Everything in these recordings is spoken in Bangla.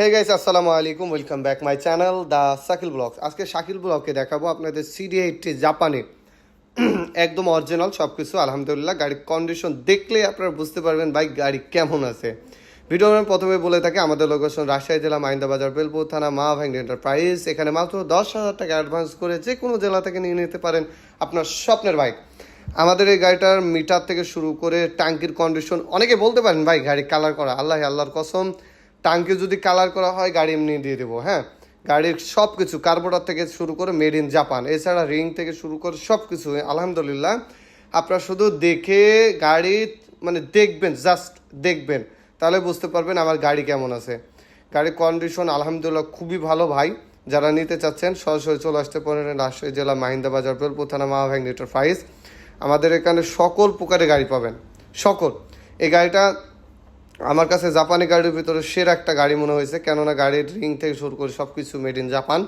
হে গাইস আসসালামু আলাইকুম welcome back my channel the Shakil vlogs আজকে শাকিল ব্লগে দেখাবো আপনাদের সিডি এইটটি জাপানে একদম অরিজিনাল সব কিছু আলহামদুলিল্লাহ। গাড়ির কন্ডিশন দেখলে আপনারা বুঝতে পারবেন বাইক গাড়ি কেমন আছে। ভিডিও আমি প্রথমে বলে থাকি, আমাদের লোকেশন রাজশাহী জেলা মাইন্দা বাজার বেলপুর থানা মা ভ্যাঙ্গ এন্টারপ্রাইজ এখানে মাত্র দশ হাজার টাকা অ্যাডভান্স করে যে কোনো জেলা থেকে নিয়ে নিতে পারেন আপনার স্বপ্নের বাইক আমাদের এই গাড়িটার মিটার থেকে শুরু করে ট্যাঙ্কির কন্ডিশন অনেকে বলতে পারেন, ভাই গাড়ি কালার করা, আল্লাহ, আল্লাহর কসম। টাঙ্কি যদি কালার করা হয়, গাড়ি এমনি দিয়ে দেবো হ্যাঁ? গাড়ির সব কিছু কার্বোটার থেকে শুরু করে মেড ইন জাপান এছাড়া রিং থেকে শুরু করে সব কিছু আলহামদুলিল্লাহ। আপনারা শুধু দেখে গাড়ি মানে দেখবেন জাস্ট দেখবেন, তাহলে বুঝতে পারবেন আমার গাড়ি কেমন আছে। গাড়ির কন্ডিশন আলহামদুলিল্লাহ খুবই ভালো ভাই, যারা নিতে চাচ্ছেন, সরাসরি চলে আসতে পারেন রাজশাহী জেলা মাহিন্দা বাজার বেলপুর থানা মাহভ্যাং লিটার ফাইস আমাদের এখানে সকল প্রকারের গাড়ি পাবেন, সকল। এই গাড়িটা আমার কাছে জাপানি গাড়ির ভিতরে সেরা একটা গাড়ি মনে হয়েছে, কেননা গাড়ির রিং থেকে শুরু করে সব কিছু মেড ইন জাপান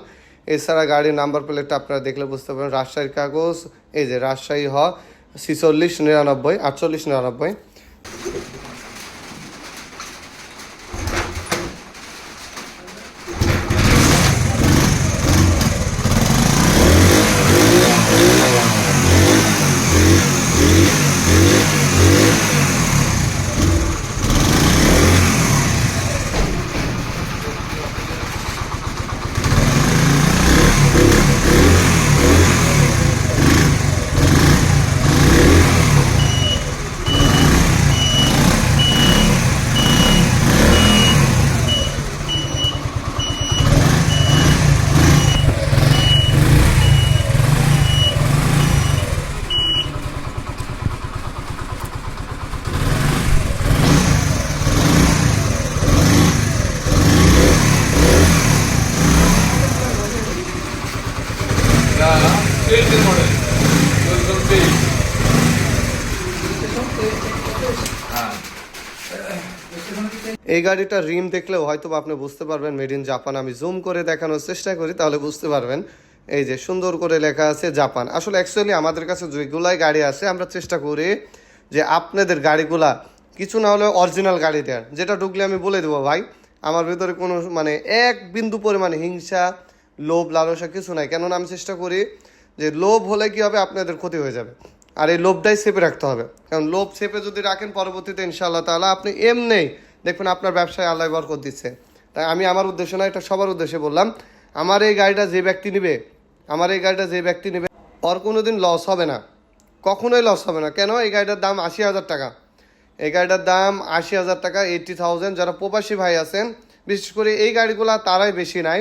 এছাড়া গাড়ির নাম্বার প্লেটটা আপনারা দেখলে বুঝতে পারেন রাজশাহীর কাগজ, এই যে রাজশাহী হ, ছিচল্লিশ, নিরানব্বই, আটচল্লিশ, নিরানব্বই না না তেইশের মডেল দুই তেইশ হ্যাঁ এই গাড়িটার রিম দেখলেও হয়তো আপনি বুঝতে পারবেন, মেড ইন জাপান। আমি জুম করে দেখানোর চেষ্টা করি, তাহলে বুঝতে পারবেন। এই যে সুন্দর করে লেখা আছে জাপান। আসলে অ্যাকচুয়ালি আমাদের কাছে যেগুলাই গাড়ি আছে, আমরা চেষ্টা করি যে আপনাদের গাড়িগুলা, কিছু না হলে অরিজিনাল গাড়ি দেওয়ার যেটা ঢুকলে আমি বলে দেবো ভাই, আমার ভিতরে কোনো মানে এক বিন্দু পরিমাণে হিংসা, লোভ, লালসা কিছু নাই। কেননা আমি চেষ্টা করি যে লোভ হলে কি হবে, আপনাদের ক্ষতি হয়ে যাবে। আর এই লোভটাই চেপে রাখতে হবে। কারণ লোভ চেপে যদি রাখেন পরবর্তীতে ইনশাআল্লাহ তাহলে আপনি এমনি দেখুন আপনার ব্যবসায় আল্লাহ বরকত দিচ্ছে। তাই আমি আমার উদ্দেশ্য না, এটা সবার উদ্দেশ্যে বললাম, আমার এই গাড়িটা যে ব্যক্তি নেবে, আমার এই গাড়িটা যে ব্যক্তি নেবে, ওর কোনো দিন লস হবে না। কখনোই লস হবে না। কেন? এই গাড়িটার দাম আশি হাজার টাকা। এই গাড়িটার দাম আশি হাজার টাকা এইটটি থাউজেন্ড যারা প্রবাসী ভাই আছেন, বিশেষ করে এই গাড়িগুলো তারাই বেশি নাই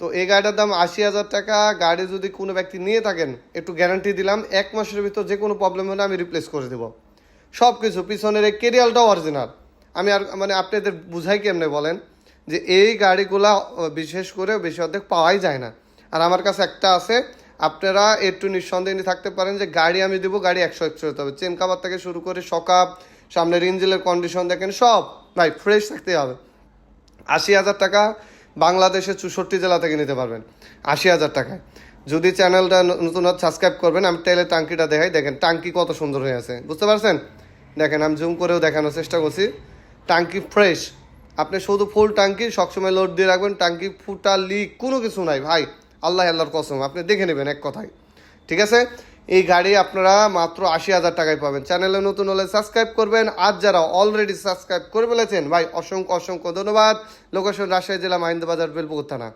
তো এই গাড়িটার দাম আশি হাজার টাকা। গাড়ি যদি কোনো ব্যক্তি নিয়ে থাকেন, একটু গ্যারান্টি দিলাম, এক মাসের ভিতর যে কোনো প্রবলেম হলে আমি রিপ্লেস করে দেবো। সব কিছু পিছনের এই কেরিয়ালটাও অরিজিনাল আমি আর মানে আপনাদের বুঝাই কেমনে বলেন, যে এই গাড়িগুলা বিশেষ করে বেশি অর্ধেক পাওয়াই যায় না। আর আমার কাছে একটা আছে, আপনারা একটু নিঃসন্দেহে থাকতে পারেন যে গাড়ি আমি দেবো, গাড়ি একশো একশো হতে হবে। চেন কাবার থেকে শুরু করে সকাপ, সামনের ইঞ্জিনের কন্ডিশন দেখেন সব, ভাই ফ্রেশ থাকতে হবে। আশি হাজার টাকা বাংলাদেশের চৌষট্টি জেলা থেকে নিতে পারবেন, আশি হাজার টাকায়। যদি চ্যানেলটা নতুন সাবস্ক্রাইব করবেন, আমি তেলে টাঙ্কিটা দেখাই। দেখেন, টাঙ্কি কত সুন্দর হয়ে আছে। বুঝতে পারছেন? দেখেন, আমি জুম করেও দেখানোর চেষ্টা করছি। টাঙ্কি ফ্রেশ আপনি শুধু ফুল টাঙ্কি, সবসময় লোড দিয়ে রাখবেন। টাঙ্কি ফুটা লিক কোনো কিছু নাই। ভাই, আল্লাহ আল্লাহর কসম। আপনি দেখে নেবেন এক কথায়। ঠিক আছে? এই গাড়ি আপনারা মাত্র আশি হাজার টাকায় পাবেন। চ্যানেলে নতুন হলে সাবস্ক্রাইব করবেন। আর যারা অলরেডি সাবস্ক্রাইব করে ফেলেছেন, ভাই, অসংখ্য অসংখ্য ধন্যবাদ। লোকেশন রাজশাহী জেলা মাহিন্দ বাজার বেলপুকুর থানা।